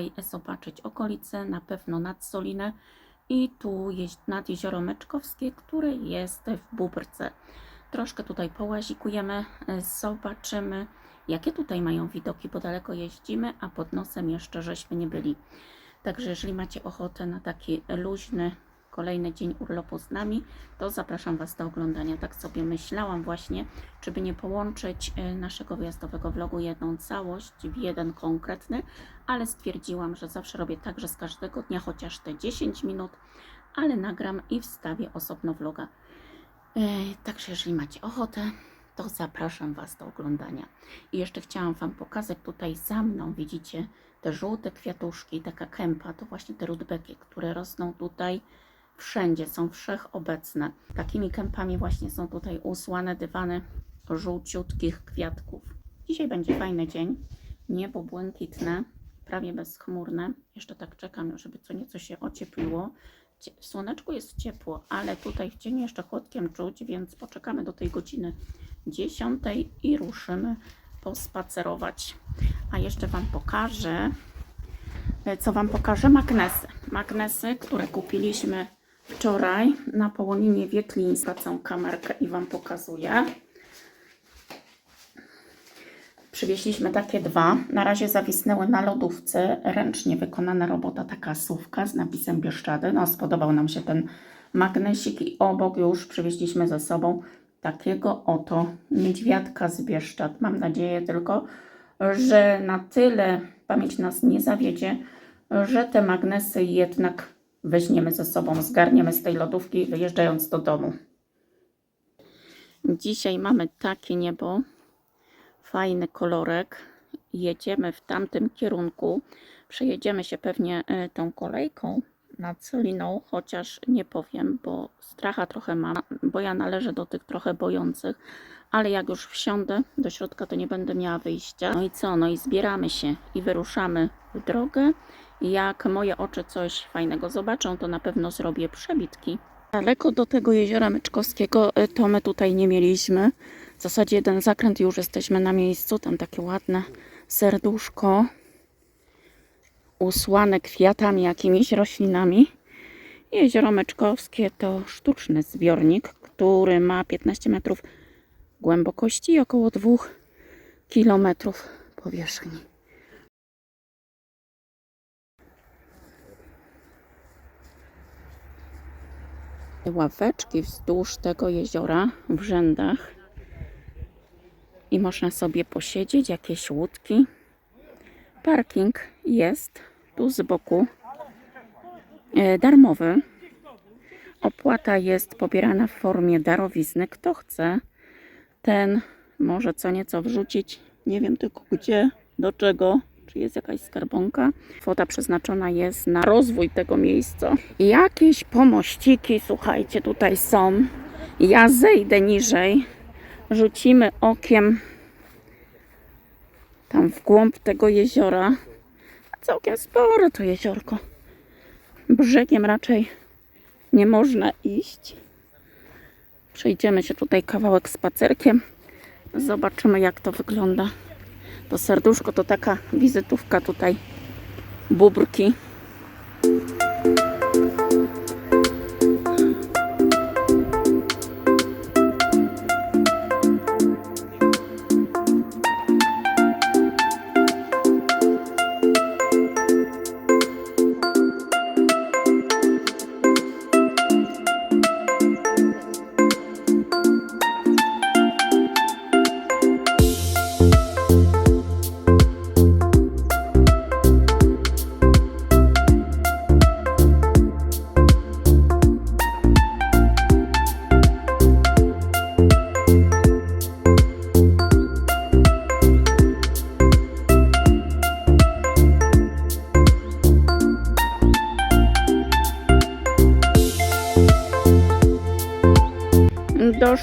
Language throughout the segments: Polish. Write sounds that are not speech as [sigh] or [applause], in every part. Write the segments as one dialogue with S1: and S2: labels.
S1: Tutaj zobaczyć okolice, na pewno nad Solinę i tu jest nad Jezioro Meczkowskie, które jest w Bubrce. Troszkę tutaj połazikujemy, e, zobaczymy jakie tutaj mają widoki, bo daleko jeździmy, a pod nosem jeszcze żeśmy nie byli. Także jeżeli macie ochotę na taki luźny, kolejny dzień urlopu z nami, to zapraszam Was do oglądania. Tak sobie myślałam właśnie, czy by nie połączyć e, naszego wyjazdowego vlogu jedną całość w jeden konkretny, ale stwierdziłam, że zawsze robię tak, że z każdego dnia chociaż te 10 minut, ale nagram i wstawię osobno vloga. E, Także jeżeli macie ochotę, to zapraszam Was do oglądania. I jeszcze chciałam Wam pokazać tutaj za mną, widzicie, te żółte kwiatuszki, taka kępa, to właśnie te rudbeki, które rosną tutaj wszędzie, są wszechobecne. Takimi kępami właśnie są tutaj usłane dywany żółciutkich kwiatków. Dzisiaj będzie fajny dzień, niebo błękitne, prawie bezchmurne. Jeszcze tak czekam, żeby co nieco się ociepliło. Cie- W słoneczku jest ciepło, ale tutaj w cieniu jeszcze chłodkiem czuć, więc poczekamy do tej godziny 10 i ruszymy pospacerować. A jeszcze Wam pokażę, co Wam pokażę, magnesy. Magnesy, które kupiliśmy wczoraj na połoninie Wietlińska. Całą kamerkę i Wam pokazuję. Przywieźliśmy takie dwa. Na razie zawisnęły na lodówce. Ręcznie wykonana robota, taka słówka z napisem Bieszczady. No, spodobał nam się ten magnesik i obok już przywieźliśmy ze sobą takiego oto niedźwiadka z Bieszczad. Mam nadzieję tylko, że na tyle pamięć nas nie zawiedzie, że te magnesy jednak weźmiemy ze sobą, zgarniemy z tej lodówki, wyjeżdżając do domu. Dzisiaj mamy takie niebo, fajny kolorek. Jedziemy w tamtym kierunku. Przejedziemy się pewnie e, tą kolejką nad Soliną, chociaż nie powiem, bo stracha trochę mam, bo ja należę do tych trochę bojących, ale jak już wsiądę do środka, to nie będę miała wyjścia. No i co? No i zbieramy się i wyruszamy w drogę. Jak moje oczy coś fajnego zobaczą, to na pewno zrobię przebitki. Daleko do tego jeziora Myczkowskiego e, to my tutaj nie mieliśmy. W zasadzie jeden zakręt już jesteśmy na miejscu. Tam takie ładne serduszko usłane kwiatami, jakimiś roślinami. Jezioro Meczkowskie to sztuczny zbiornik, który ma 15 metrów głębokości i około 2 kilometrów powierzchni. Ławeczki wzdłuż tego jeziora w rzędach i można sobie posiedzieć, jakieś łódki. Parking jest tu z boku e, darmowy. Opłata jest pobierana w formie darowizny. Kto chce, ten może co nieco wrzucić. Nie wiem tylko gdzie, do czego. Czy jest jakaś skarbonka? Kwota przeznaczona jest na rozwój tego miejsca. Jakieś pomościki, słuchajcie, tutaj są. Ja zejdę niżej. Rzucimy okiem tam w głąb tego jeziora. Całkiem spore to jeziorko. Brzegiem raczej nie można iść. Przejdziemy się tutaj kawałek spacerkiem. Zobaczymy jak to wygląda. To serduszko to taka wizytówka tutaj bubrki.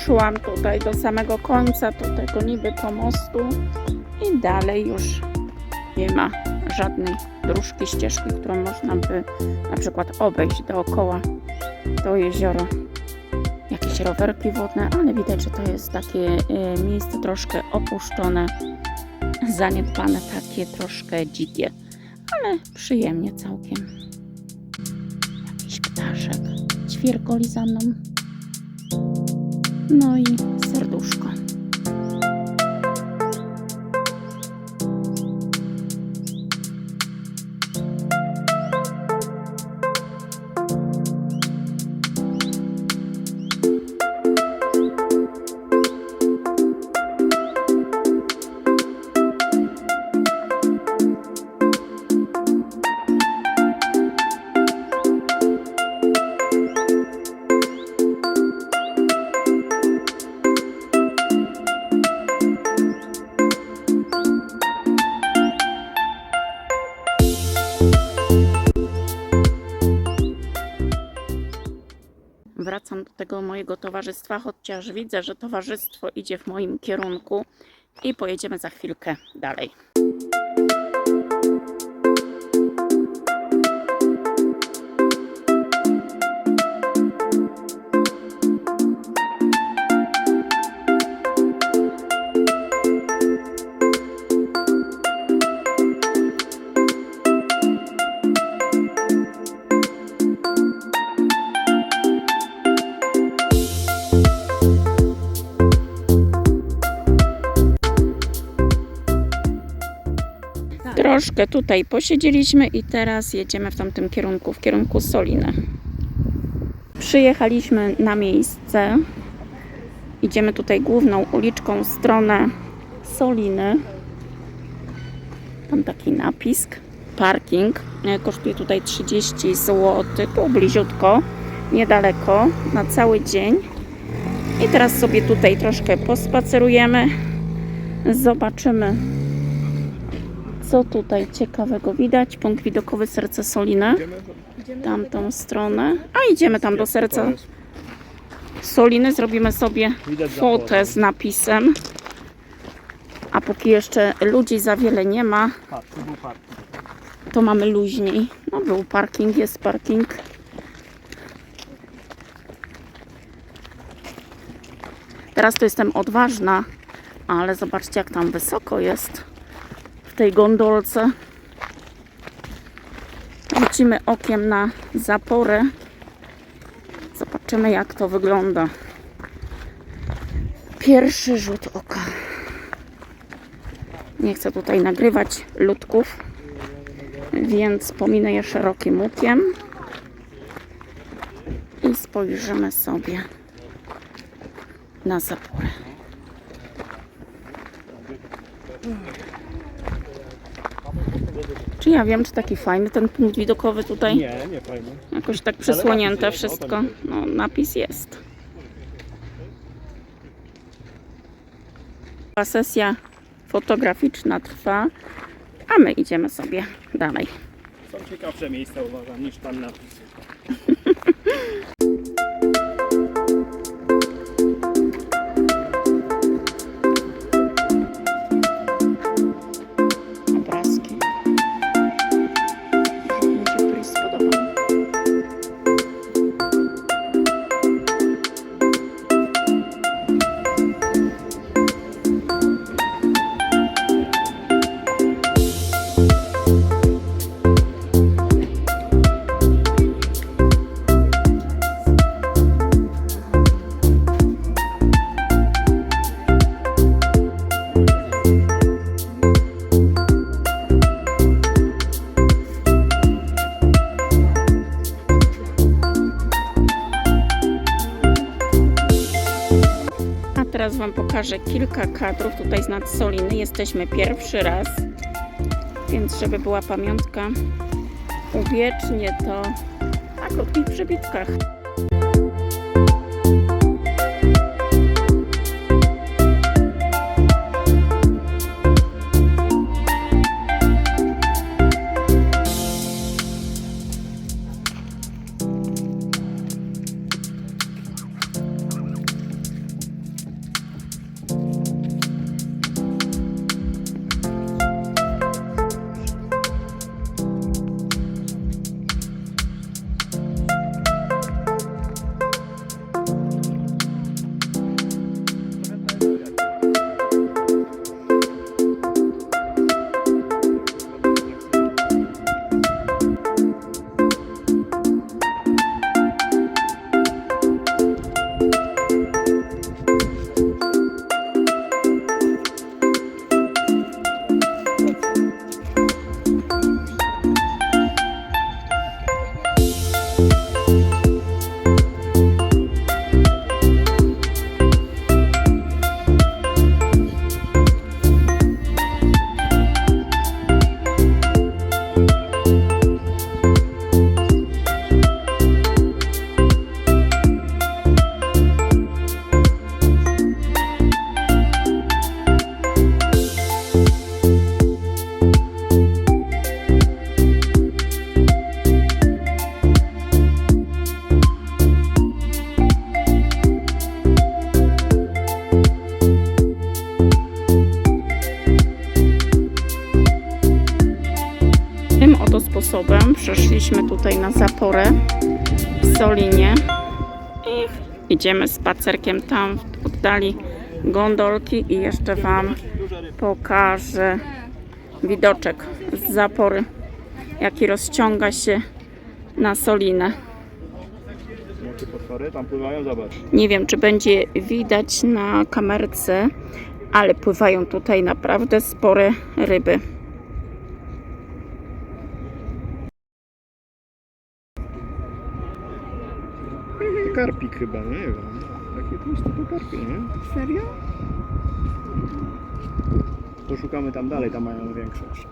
S1: Doszłam tutaj do samego końca, do tego niby pomostu i dalej już nie ma żadnej dróżki, ścieżki, którą można by na przykład obejść dookoła to jezioro. jakieś rowerki wodne, ale widać, że to jest takie e, miejsce troszkę opuszczone, zaniedbane, takie troszkę dzikie, ale przyjemnie całkiem. Jakiś ptaszek ćwierkoli za mną. No i serduszko. Tego mojego towarzystwa, chociaż widzę, że towarzystwo idzie w moim kierunku i pojedziemy za chwilkę dalej. Troszkę tutaj posiedzieliśmy i teraz jedziemy w tamtym kierunku, w kierunku Soliny. Przyjechaliśmy na miejsce. Idziemy tutaj główną uliczką w stronę Soliny. Tam taki napisk. Parking e, kosztuje tutaj 30 zł, tu bliziutko, niedaleko, na cały dzień. I teraz sobie tutaj troszkę pospacerujemy. Zobaczymy, co tutaj ciekawego widać? Punkt widokowy Serce Soliny. Tamtą stronę. A idziemy tam do Serca Soliny. Zrobimy sobie fotę z napisem. A póki jeszcze ludzi za wiele nie ma, to mamy luźniej. No był parking, jest parking. Teraz to jestem odważna, ale zobaczcie jak tam wysoko jest tej gondolce. Rzucimy okiem na zaporę. Zobaczymy jak to wygląda. Pierwszy rzut oka. Nie chcę tutaj nagrywać ludków, więc pominę je szerokim łukiem i spojrzymy sobie na zaporę. Czy ja wiem, czy taki fajny ten punkt widokowy tutaj?
S2: Nie, nie fajnie.
S1: Jakoś tak przysłonięte
S2: napis jest,
S1: wszystko. No, napis jest. Ta sesja fotograficzna trwa, a my idziemy sobie dalej.
S2: Są ciekawsze miejsca uważam niż tam napis. [laughs]
S1: pokażę kilka kadrów tutaj z nad Soliny. Jesteśmy pierwszy raz, więc żeby była pamiątka, uwiecznię to na krótkich przebitkach. Oto sposobem przeszliśmy tutaj na zaporę w Solinie i idziemy spacerkiem tam w oddali gondolki i jeszcze Wam pokażę widoczek z zapory, jaki rozciąga się na Solinę. Nie wiem, czy będzie widać na kamerce, ale pływają tutaj naprawdę spore ryby.
S2: To karpik chyba, no nie wiem. Tłusty to karpie, nie?
S1: Serio?
S2: Poszukamy tam dalej, tam mają większe jeszcze.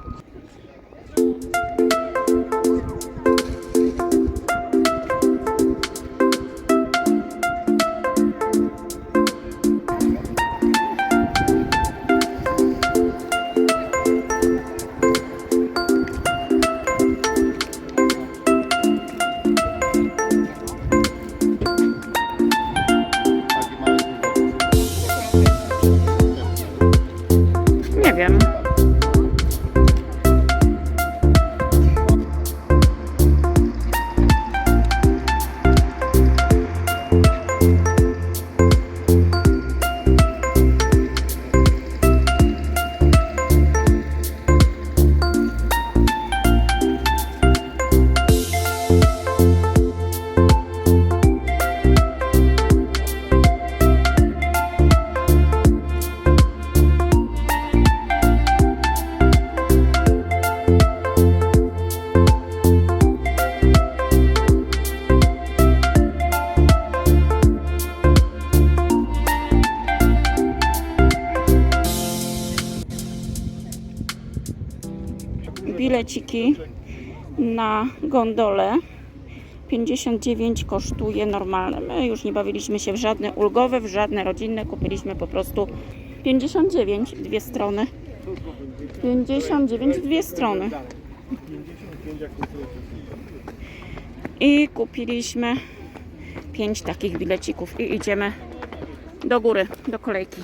S1: Bileciki na gondolę. 59 kosztuje normalne. My już nie bawiliśmy się w żadne ulgowe, w żadne rodzinne. Kupiliśmy po prostu 59, dwie strony. 59, dwie strony. I kupiliśmy 5 takich bilecików i idziemy do góry, do kolejki.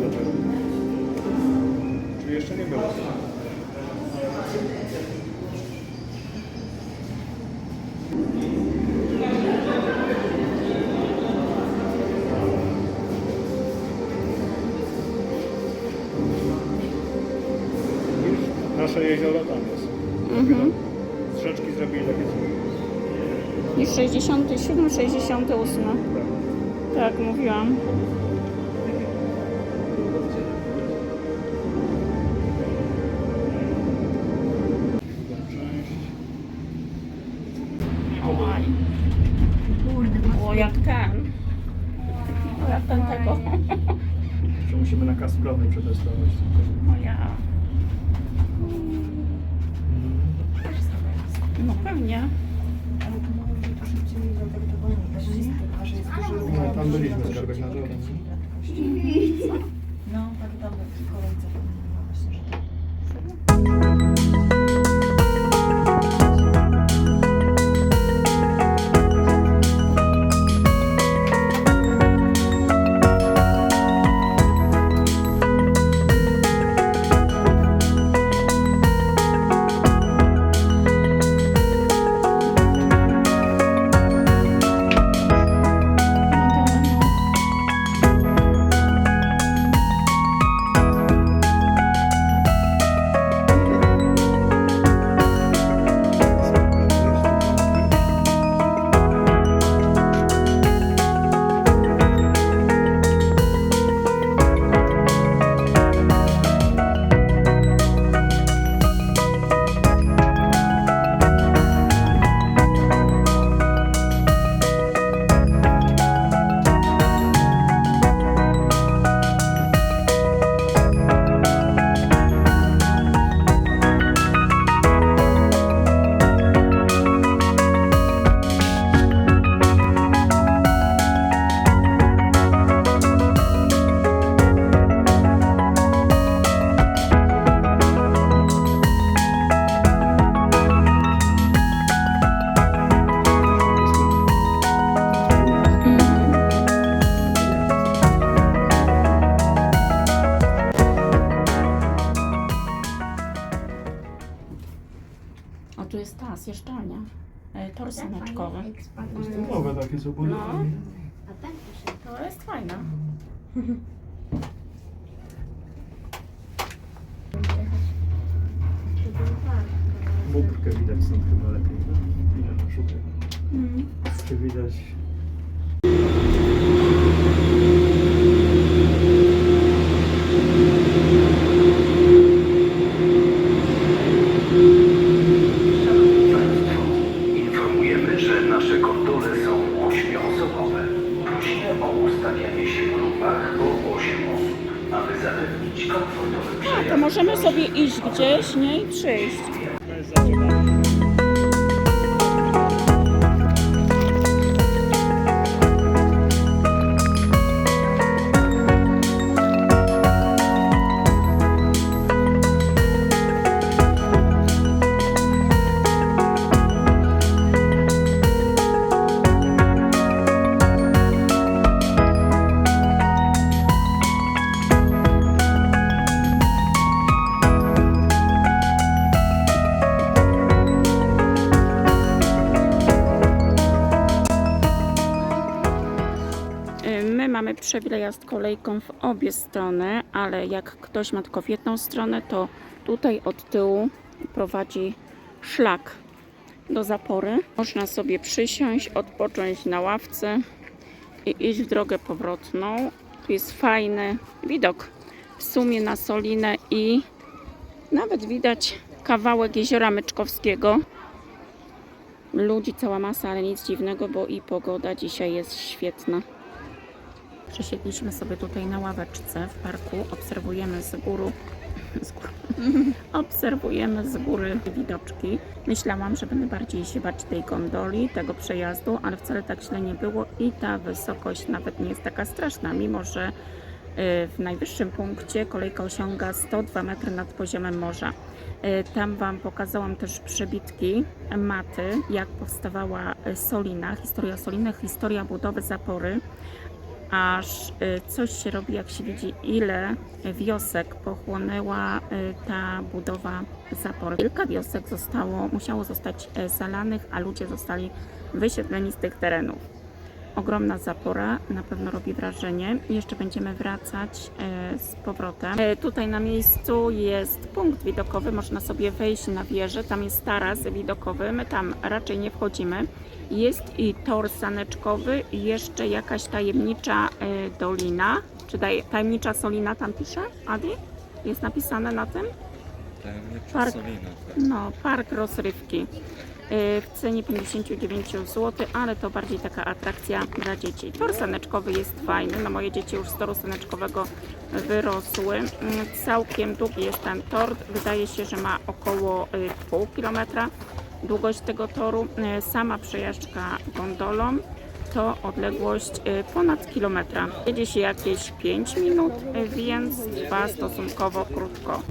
S2: Rok do tego. Czyli jeszcze nie było. Nasze jezioro tam jest.
S1: Mhm.
S2: Z rzeczki zrobili takie coś.
S1: Niż 67, 68. Tak, mówiłam. що досталося. E.
S2: To nowe takie są,
S1: No. To jest fajna.
S2: Bubrkę widać stąd chyba lepiej. no. Widać, szukaj.
S1: Mm.
S2: Czy widać
S3: zapewnić komfortowy
S1: A,
S3: przejazd.
S1: to możemy sobie iść gdzieś, nie? I przyjść. Mamy przejazd kolejką w obie strony, ale jak ktoś ma tylko w jedną stronę, to tutaj od tyłu prowadzi szlak do zapory. Można sobie przysiąść, odpocząć na ławce i iść w drogę powrotną. Tu jest fajny widok w sumie na Solinę i nawet widać kawałek jeziora Myczkowskiego. Ludzi cała masa, ale nic dziwnego, bo i pogoda dzisiaj jest świetna. Przesiedliśmy sobie tutaj na ławeczce w parku, obserwujemy z góry, [laughs] z góry obserwujemy z góry widoczki. Myślałam, że będę bardziej się bać tej gondoli, tego przejazdu, ale wcale tak źle nie było i ta wysokość nawet nie jest taka straszna, mimo że y, w najwyższym punkcie kolejka osiąga 102 metry nad poziomem morza. Y, Tam Wam pokazałam też przebitki maty, jak powstawała Solina, historia Soliny, historia budowy zapory aż y, coś się robi, jak się widzi, ile wiosek pochłonęła y, ta budowa zapory. Kilka wiosek zostało, musiało zostać e, zalanych, a ludzie zostali wysiedleni z tych terenów. Ogromna zapora, na pewno robi wrażenie. Jeszcze będziemy wracać e, z powrotem. E, Tutaj na miejscu jest punkt widokowy, można sobie wejść na wieżę, tam jest taras widokowy, my tam raczej nie wchodzimy. Jest i tor saneczkowy i jeszcze jakaś tajemnicza e, dolina, czy tajemnicza solina tam pisze, Adi? Jest napisane na tym?
S4: Tajemnicza
S1: Park.
S4: Solina, tak.
S1: No, park rozrywki. Yy, W cenie 59 zł, ale to bardziej taka atrakcja dla dzieci. Tor saneczkowy jest fajny. No moje dzieci już z toru saneczkowego wyrosły. Mm, Całkiem długi jest ten tor. Wydaje się, że ma około y, pół kilometra długość tego toru. Y, Sama przejażdżka gondolą to odległość ponad kilometra. Jedzie się jakieś 5 minut, więc trwa stosunkowo krótko.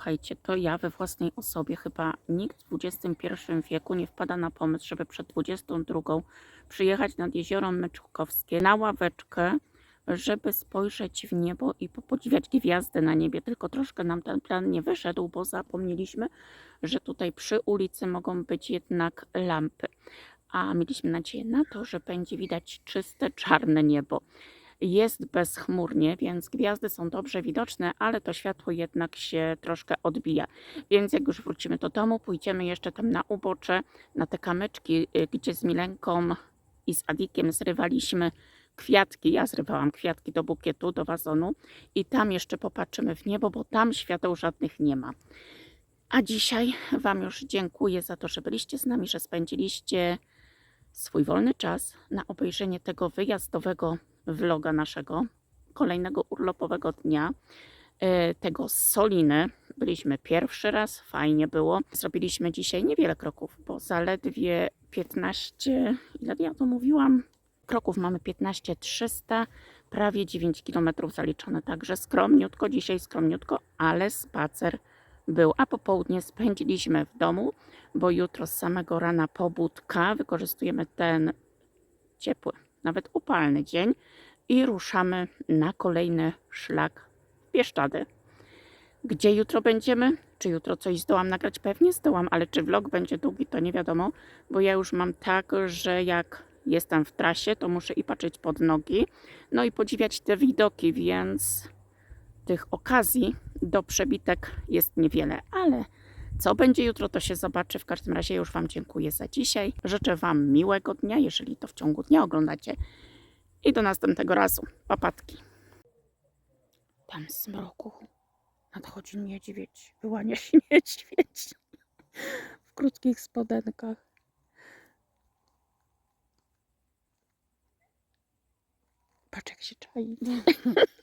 S1: Słuchajcie, to ja we własnej osobie, chyba nikt w XXI wieku nie wpada na pomysł, żeby przed 22 przyjechać nad jezioro Myczkowskie na ławeczkę, żeby spojrzeć w niebo i podziwiać gwiazdy na niebie. Tylko troszkę nam ten plan nie wyszedł, bo zapomnieliśmy, że tutaj przy ulicy mogą być jednak lampy. A mieliśmy nadzieję na to, że będzie widać czyste, czarne niebo. Jest bezchmurnie, więc gwiazdy są dobrze widoczne, ale to światło jednak się troszkę odbija. Więc jak już wrócimy do domu, pójdziemy jeszcze tam na ubocze, na te kamyczki, y, gdzie z Milenką i z Adikiem zrywaliśmy kwiatki. Ja zrywałam kwiatki do bukietu, do wazonu i tam jeszcze popatrzymy w niebo, bo tam świateł żadnych nie ma. A dzisiaj Wam już dziękuję za to, że byliście z nami, że spędziliście swój wolny czas na obejrzenie tego wyjazdowego vloga naszego, kolejnego urlopowego dnia, e, tego z Soliny. Byliśmy pierwszy raz, fajnie było. Zrobiliśmy dzisiaj niewiele kroków, bo zaledwie 15, ile ja to mówiłam? Kroków mamy 15 300, prawie 9 km zaliczone, także skromniutko, dzisiaj skromniutko, ale spacer był, a popołudnie spędziliśmy w domu, bo jutro z samego rana pobudka, wykorzystujemy ten ciepły, nawet upalny dzień i ruszamy na kolejny szlak w Bieszczady. Gdzie jutro będziemy? Czy jutro coś zdołam nagrać? Pewnie zdołam, ale czy vlog będzie długi, to nie wiadomo, bo ja już mam tak, że jak jestem w trasie, to muszę i patrzeć pod nogi, no i podziwiać te widoki, więc tych okazji do przebitek jest niewiele, ale co będzie jutro, to się zobaczy. W każdym razie już Wam dziękuję za dzisiaj. Życzę Wam miłego dnia, jeżeli to w ciągu dnia oglądacie. I do następnego razu. Papatki. Tam z mroku nadchodzi niedźwiedź. Wyłania [laughs] się niedźwiedź w krótkich spodenkach. Patrz jak się czai. [laughs]